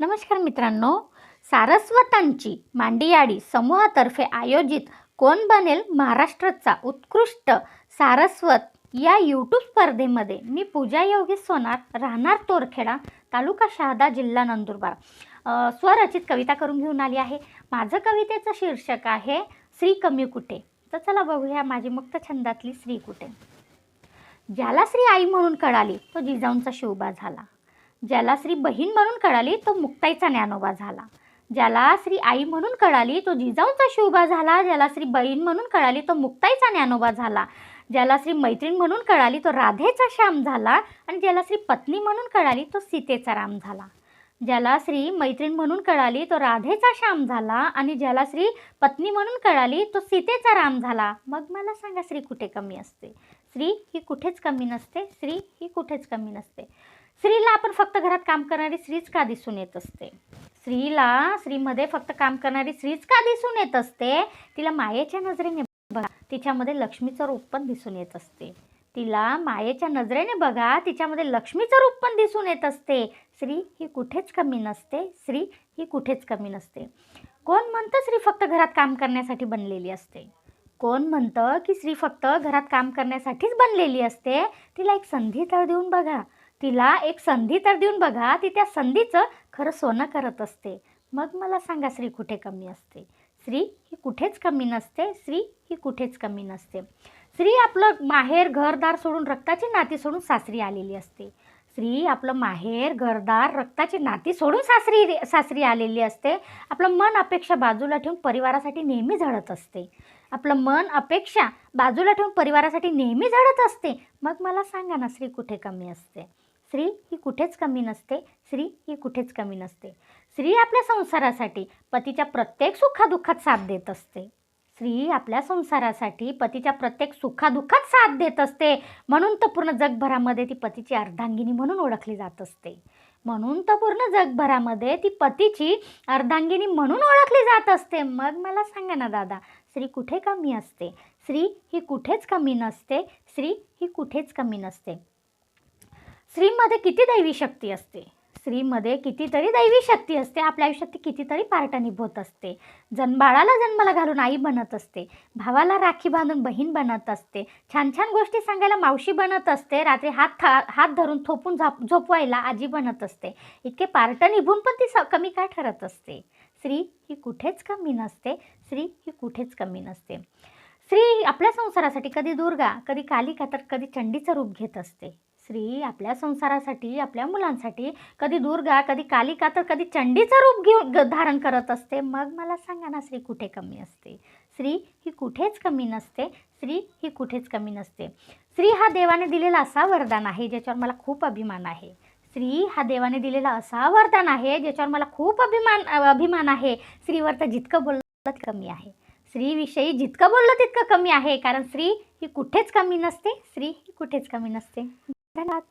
नमस्कार मित्रांनो सारस्वतांची मांडियाडी समूहातर्फे आयोजित कोण बनेल महाराष्ट्राचा उत्कृष्ट सारस्वत या यूट्यूब स्पर्धेमध्ये मी पूजा योगी सोनार राहणार तोरखेडा तालुका शहादा जिल्हा नंदुरबार. स्वरचित कविता करून घेऊन आली आहे. माझं कवितेचं शीर्षक आहे श्री कमी कुठे? तर चला बघूया माझी मुक्त छंदातली श्री कुठे. ज्याला श्री आई म्हणून कळाली तो जिजाऊंचा शिवबा झाला. ज्याला श्री बहीण म्हणून कळाली तो मुक्ताईचा ज्ञानोबा झाला. ज्याला श्री आई म्हणून कळाली तो जिजाऊंचा शिवबा झाला. ज्याला श्री बहीण म्हणून कळाली तो मुक्ताईचा ज्ञानोबा झाला. ज्याला श्री मैत्रीण म्हणून कळाली तो राधेचा श्याम झाला. आणि ज्याला श्री पत्नी म्हणून कळाली तो सीतेचा राम झाला. ज्याला श्री मैत्रीण म्हणून कळाली तो राधेचा श्याम झाला. आणि ज्याला श्री पत्नी म्हणून कळाली तो सीतेचा राम झाला. मग मला सांगा श्री कुठे कमी असते? स्त्री ही कुठेच कमी नसते? स्त्री ही कुठेच कमी नसते? स्त्रीला आपण फक्त घरात काम करणारी स्त्रीच का दिसून येत असते? स्त्रीला स्त्रीमध्ये फक्त काम करणारी स्त्रीच का दिसून येत असते? तिला मायेच्या नजरेने बघा. तिच्यामध्ये लक्ष्मीचं रूप पण दिसून येत असते. तिला मायेच्या नजरेने बघा. तिच्यामध्ये लक्ष्मीचं रूप पण दिसून येत असते. स्त्री ही कुठेच कमी नसते. स्त्री ही कुठेच कमी नसते. कोण म्हणतं स्त्री फक्त घरात काम करण्यासाठी बनलेली असते? कोण म्हणतं की स्त्री फक्त घरात काम करण्यासाठीच बनलेली असते? तिला एक संधी तर देऊन बघा. तिला एक संधी तर देऊन बघा ती त्या संधीचं खरं सोनं करत असते. मग मला सांगा स्त्री कुठे कमी असते? स्त्री ही कुठेच कमी नसते स्त्री ही कुठेच कमी नसते. स्त्री आपलं माहेर घरदार सोडून रक्ताची नाती सोडून सासरी आलेली असते. स्त्री आपलं माहेर घरदार रक्ताची नाती सोडून सासरी सासरी आलेली असते. आपलं मन अपेक्षा बाजूला ठेवून परिवारासाठी नेहमी झडत असते. आपलं मन अपेक्षा बाजूला ठेवून परिवारासाठी नेहमी झडत असते. मग मला सांगा ना स्त्री कुठे कमी असते? स्त्री ही कुठेच कमी नसते स्त्री ही कुठेच कमी नसते. स्त्री आपल्या संसारासाठी पतीच्या प्रत्येक सुखादुःखात साथ देत असते. स्त्री आपल्या संसारासाठी पतीच्या प्रत्येक सुखादुःखात साथ देत असते. म्हणून तर पूर्ण जगभरामध्ये ती पतीची अर्धांगिनी म्हणून ओळखली जात असते. म्हणून तर पूर्ण जगभरामध्ये ती पतीची अर्धांगिनी म्हणून ओळखली जात असते. मग मला सांगा ना दादा स्त्री कुठे कमी असते? स्त्री ही कुठेच कमी नसते स्त्री ही कुठेच कमी नसते. स्त्रीमध्ये किती दैवी शक्ती असते. स्त्रीमध्ये कितीतरी दैवी शक्ती असते. आपल्या आयुष्यात ती कितीतरी पार्ट निभवत असते. जन्मबाळाला जन्माला घालून आई बनत असते. भावाला राखी बांधून बहीण बनत असते. छान छान गोष्टी सांगायला मावशी बनत असते. रात्री हात था हात धरून थोपून झाप झोपवायला आजी बनत असते. इतके पार्टं निभून पण ती स कमी काय ठरत असते. स्त्री ही कुठेच कमी नसते. स्त्री ही कुठेच कमी नसते. स्त्री आपल्या संसारासाठी कधी दुर्गा कधी कालिका तर कधी चंडीचं रूप घेत असते. स्त्री आपल्या संसारासाठी आपल्या मुलांसाठी कधी दुर्गा कधी कालिका तर कधी चंडीचं रूप घेऊन ग- धारण करत असते. मग मला सांगा ना स्त्री कुठे कमी असते? स्त्री ही कुठेच कमी नसते. स्त्री ही कुठेच कमी नसते. स्त्री हा देवाने दिलेला असा वरदान आहे ज्याच्यावर मला खूप अभिमान आहे. स्त्री हा देवाने दिलेला असा वरदान आहे ज्याच्यावर मला खूप अभिमान अभिमान आहे. स्त्रीवर तर जितकं बोललं कमी आहे. स्त्रीविषयी जितकं बोललं तितकं कमी आहे कारण स्त्री ही कुठेच कमी नसते. स्त्री ही कुठेच कमी नसते. らら